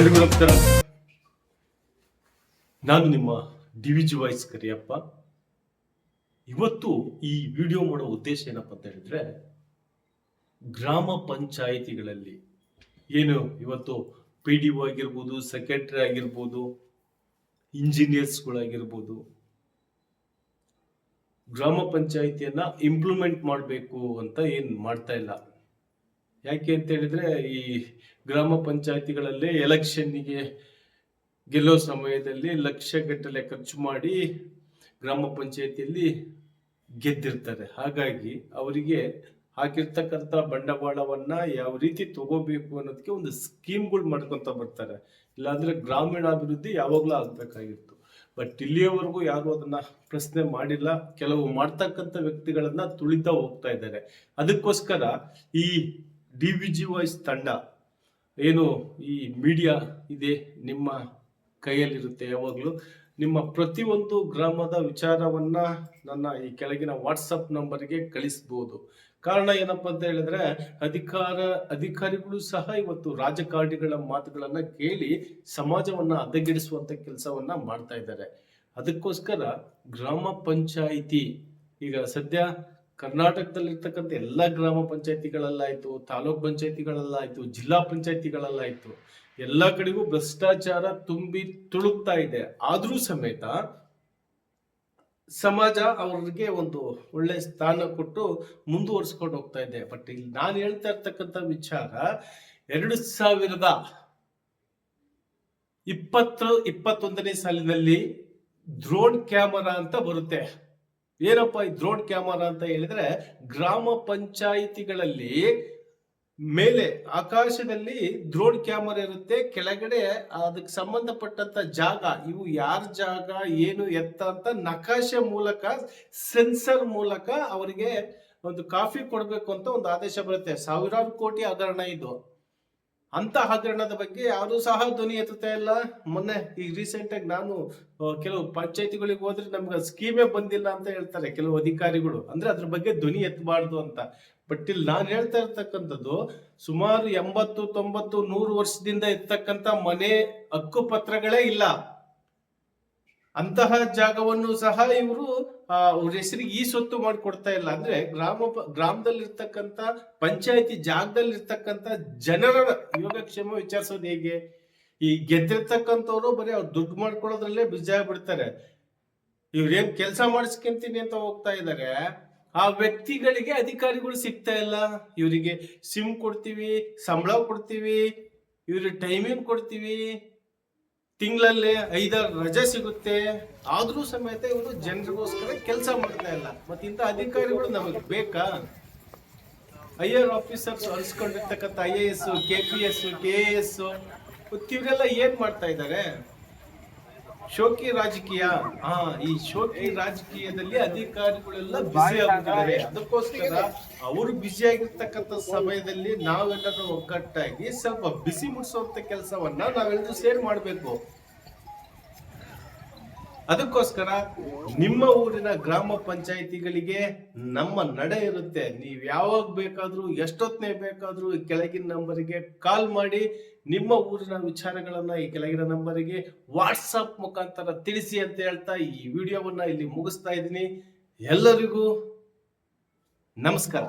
ಎಲ್ರಿಗೂ ನಾನು ನಿಮ್ಮ ಡಿ ವಾಯ್ಸ್ ಕರಿಯಪ್ಪ. ಇವತ್ತು ಈ ವಿಡಿಯೋ ಮಾಡೋ ಉದ್ದೇಶ ಏನಪ್ಪ ಅಂತ ಹೇಳಿದ್ರೆ, ಗ್ರಾಮ ಪಂಚಾಯಿತಿಗಳಲ್ಲಿ ಏನು ಇವತ್ತು ಪಿ ಡಿ ಒ ಆಗಿರ್ಬೋದು, ಸೆಕ್ರೆಟರಿ ಆಗಿರ್ಬೋದು, ಇಂಜಿನಿಯರ್ಸ್ಗಳಾಗಿರ್ಬೋದು, ಗ್ರಾಮ ಪಂಚಾಯಿತಿಯನ್ನ ಇಂಪ್ಲಿಮೆಂಟ್ ಮಾಡಬೇಕು ಅಂತ ಏನು ಮಾಡ್ತಾ ಇಲ್ಲ. ಯಾಕೆ ಅಂತ ಹೇಳಿದ್ರೆ ಈ ಗ್ರಾಮ ಪಂಚಾಯತಿಗಳಲ್ಲೇ ಎಲೆಕ್ಷನ್ನಿಗೆ ಗೆಲ್ಲೋ ಸಮಯದಲ್ಲಿ ಲಕ್ಷಗಟ್ಟಲೆ ಖರ್ಚು ಮಾಡಿ ಗ್ರಾಮ ಪಂಚಾಯತಿಯಲ್ಲಿ ಗೆದ್ದಿರ್ತಾರೆ. ಹಾಗಾಗಿ ಅವರಿಗೆ ಹಾಕಿರ್ತಕ್ಕಂಥ ಬಂಡವಾಳವನ್ನ ಯಾವ ರೀತಿ ತಗೋಬೇಕು ಅನ್ನೋದಕ್ಕೆ ಒಂದು ಸ್ಕೀಮ್ಗಳು ಮಾಡ್ಕೊಂತ ಬರ್ತಾರೆ. ಇಲ್ಲಾಂದ್ರೆ ಗ್ರಾಮೀಣಾಭಿವೃದ್ಧಿ ಯಾವಾಗಲೂ ಆಗ್ಬೇಕಾಗಿತ್ತು. ಬಟ್ ಇಲ್ಲಿಯವರೆಗೂ ಯಾರು ಅದನ್ನ ಪ್ರಶ್ನೆ ಮಾಡಿಲ್ಲ. ಕೆಲವು ಮಾಡ್ತಕ್ಕಂಥ ವ್ಯಕ್ತಿಗಳನ್ನ ತುಳಿತಾ ಹೋಗ್ತಾ ಇದ್ದಾರೆ. ಅದಕ್ಕೋಸ್ಕರ ಈ ಡಿ ವಿ ಜಿ ವಾಯ್ಸ್ ತಂಡ. ಏನು ಈ ಮೀಡಿಯಾ ಇದೆ ನಿಮ್ಮ ಕೈಯಲ್ಲಿರುತ್ತೆ ಯಾವಾಗಲೂ. ನಿಮ್ಮ ಪ್ರತಿಯೊಂದು ಗ್ರಾಮದ ವಿಚಾರವನ್ನ ನನ್ನ ಈ ಕೆಳಗಿನ ವಾಟ್ಸಪ್ ನಂಬರ್ಗೆ ಕಳಿಸ್ಬೋದು. ಕಾರಣ ಏನಪ್ಪ ಅಂತ ಹೇಳಿದ್ರೆ, ಅಧಿಕಾರ, ಅಧಿಕಾರಿಗಳು ಸಹ ಇವತ್ತು ರಾಜಕಾರಣಿಗಳ ಮಾತುಗಳನ್ನ ಕೇಳಿ ಸಮಾಜವನ್ನ ಹದಗೆಡಿಸುವಂತ ಕೆಲಸವನ್ನ ಮಾಡ್ತಾ ಇದ್ದಾರೆ. ಅದಕ್ಕೋಸ್ಕರ ಗ್ರಾಮ ಪಂಚಾಯಿತಿ, ಈಗ ಸದ್ಯ ಕರ್ನಾಟಕದಲ್ಲಿರ್ತಕ್ಕಂಥ ಎಲ್ಲ ಗ್ರಾಮ ಪಂಚಾಯತಿಗಳಲ್ಲಾಯ್ತು, ತಾಲೂಕ್ ಪಂಚಾಯತಿಗಳಲ್ಲಾಯ್ತು, ಜಿಲ್ಲಾ ಪಂಚಾಯತಿಗಳಲ್ಲಾಯ್ತು, ಎಲ್ಲ ಕಡೆಗೂ ಭ್ರಷ್ಟಾಚಾರ ತುಂಬಿ ತುಳುಕ್ತಾ ಇದೆ. ಆದರೂ ಸಮೇತ ಸಮಾಜ ಅವ್ರಿಗೆ ಒಂದು ಒಳ್ಳೆ ಸ್ಥಾನ ಕೊಟ್ಟು ಮುಂದುವರಿಸ್ಕೊಂಡು ಹೋಗ್ತಾ ಇದೆ. ಬಟ್ ಇಲ್ಲಿ ನಾನು ಹೇಳ್ತಾ ಇರ್ತಕ್ಕಂಥ ವಿಚಾರ ಎರಡು ಸಾವಿರದ ಇಪ್ಪತ್ತು ಇಪ್ಪತ್ತೊಂದನೇ ಸಾಲಿನಲ್ಲಿ ಡ್ರೋನ್ ಕ್ಯಾಮರಾ ಅಂತ ಬರುತ್ತೆ. ಏನಪ್ಪ ಈ ಡ್ರೋನ್ ಕ್ಯಾಮರಾ ಅಂತ ಹೇಳಿದ್ರೆ ಗ್ರಾಮ ಪಂಚಾಯಿತಿಗಳಲ್ಲಿ ಮೇಲೆ ಆಕಾಶದಲ್ಲಿ ಡ್ರೋನ್ ಕ್ಯಾಮರಾ ಇರುತ್ತೆ. ಕೆಳಗಡೆ ಅದಕ್ಕೆ ಸಂಬಂಧಪಟ್ಟಂತ ಜಾಗ, ಇವು ಯಾರ ಜಾಗ, ಏನು ಎತ್ತ ಅಂತ ನಕಾಶೆ ಮೂಲಕ, ಸೆನ್ಸರ್ ಮೂಲಕ ಅವರಿಗೆ ಒಂದು ಕಾಫಿ ಕೊಡಬೇಕು ಅಂತ ಒಂದು ಆದೇಶ ಬರುತ್ತೆ. ಸಾವಿರಾರು ಕೋಟಿ ಹಗರಣ ಇದು. ಅಂತ ಹಗರಣದ ಬಗ್ಗೆ ಯಾರು ಸಹ ಧ್ವನಿ ಎತ್ತುತ್ತಾ ಇಲ್ಲ. ಮೊನ್ನೆ ಈ ರೀಸೆಂಟ್ ಆಗಿ ನಾನು ಕೆಲವು ಪಂಚಾಯತಿಗಳಿಗೆ ಹೋದ್ರೆ ನಮ್ಗೆ ಸ್ಕೀಮೇ ಬಂದಿಲ್ಲ ಅಂತ ಹೇಳ್ತಾರೆ ಕೆಲವು ಅಧಿಕಾರಿಗಳು. ಅಂದ್ರೆ ಅದ್ರ ಬಗ್ಗೆ ಧ್ವನಿ ಎತ್ತಬಾರ್ದು ಅಂತ. ಬಟ್ ಇಲ್ಲಿ ನಾನು ಹೇಳ್ತಾ ಇರ್ತಕ್ಕಂಥದ್ದು, ಸುಮಾರು ಎಂಬತ್ತು, ತೊಂಬತ್ತು, ನೂರು ವರ್ಷದಿಂದ ಇರ್ತಕ್ಕಂಥ ಮನೆ ಹಕ್ಕುಪತ್ರಗಳೇ ಇಲ್ಲ. ಅಂತಹ ಜಾಗವನ್ನು ಸಹ ಇವರು ಅವ್ರ ಹೆಸರಿಗೆ ಈ ಸೊತ್ತು ಮಾಡಿಕೊಡ್ತಾ ಇಲ್ಲ. ಅಂದ್ರೆ ಗ್ರಾಮ ಗ್ರಾಮದಲ್ಲಿರ್ತಕ್ಕಂಥ, ಪಂಚಾಯತಿ ಜಾಗದಲ್ಲಿರ್ತಕ್ಕಂಥ ಜನರ ಯೋಗಕ್ಷೇಮ ವಿಚಾರಿಸೋದು ಹೇಗೆ? ಈ ಗೆದ್ದಿರ್ತಕ್ಕಂಥವ್ರು ಬರೀ ಅವ್ರು ದುಡ್ಡು ಮಾಡ್ಕೊಳ್ಳೋದ್ರಲ್ಲೇ ಬಿಜಿ ಬಿಡ್ತಾರೆ ಇವ್ರೇನ್ ಕೆಲಸ ಮಾಡಿಸ್ಕೊಂತೀನಿ ಅಂತ ಹೋಗ್ತಾ ಇದ್ದಾರೆ ಆ ವ್ಯಕ್ತಿಗಳಿಗೆ ಅಧಿಕಾರಿಗಳು ಸಿಗ್ತಾ ಇಲ್ಲ. ಇವರಿಗೆ ಸಿಮ್ ಕೊಡ್ತೀವಿ, ಸಂಬಳ ಕೊಡ್ತೀವಿ, ಇವ್ರಿಗೆ ಟೈಮಿಂಗ್ ಕೊಡ್ತೀವಿ. ತಿಂಗಳಲ್ಲಿ ಐದಾರು ರಜೆ ಸಿಗುತ್ತೆ. ಆದರೂ ಸಮೇತ ಇವರು ಜನರಿಗೋಸ್ಕರ ಕೆಲಸ ಮಾಡ್ತಾ ಇಲ್ಲ. ಮತ್ತೆ ಇಂಥ ಅಧಿಕಾರಿಗಳು ನಮಗೆ ಬೇಕಾ? I R officers ಅನ್ಸ್ಕೊಂಡಿರ್ತಕ್ಕಂಥ I A S, K P S, K A S ಇವರೆಲ್ಲ ಏನು ಮಾಡ್ತಾ ಇದ್ದಾರೆ ಶೋಕಿ ರಾಜಕೀಯ ಹಾ ಈ ಶೋಕಿ ರಾಜಕೀಯದಲ್ಲಿ ಅಧಿಕಾರಿಗಳೆಲ್ಲ ಬಿಸಿ ಆಗ್ತಿದ್ದಾರೆ ಅದಕ್ಕೋಸ್ಕರ ಅವರು ಬಿಸಿ ಆಗಿರ್ತಕ್ಕಂಥ ಸಮಯದಲ್ಲಿ ನಾವೆಲ್ಲರೂ ಒಗ್ಗಟ್ಟಾಗಿ ಸ್ವಲ್ಪ ಬಿಸಿ ಮುಟ್ಟಿಸುವಂತ ಕೆಲಸವನ್ನ ನಾವೆಲ್ಲರೂ ಸೇರ್ ಮಾಡ್ಬೇಕು. ಅದಕ್ಕೋಸ್ಕರ ನಿಮ್ಮ ಊರಿನ ಗ್ರಾಮ ಪಂಚಾಯಿತಿಗಳಿಗೆ ನಮ್ಮ ನಡೆ ಇರುತ್ತೆ. ನೀವು ಯಾವಾಗ ಬೇಕಾದ್ರೂ ಎಷ್ಟೊತ್ತನೇ ಬೇಕಾದ್ರೂ ಕೆಳಗಿನ ನಂಬರಿಗೆ ಕಾಲ್ ಮಾಡಿ, ನಿಮ್ಮ ಊರಿನ ವಿಚಾರಗಳನ್ನ ಈ ಕೆಳಗಿನ ನಂಬರಿಗೆ ವಾಟ್ಸಪ್ ಮುಖಾಂತರ ತಿಳಿಸಿ ಅಂತ ಹೇಳ್ತಾ ಈ ವಿಡಿಯೋವನ್ನ ಇಲ್ಲಿ ಮುಗಿಸ್ತಾ ಇದ್ದೀನಿ. ಎಲ್ಲರಿಗೂ ನಮಸ್ಕಾರ.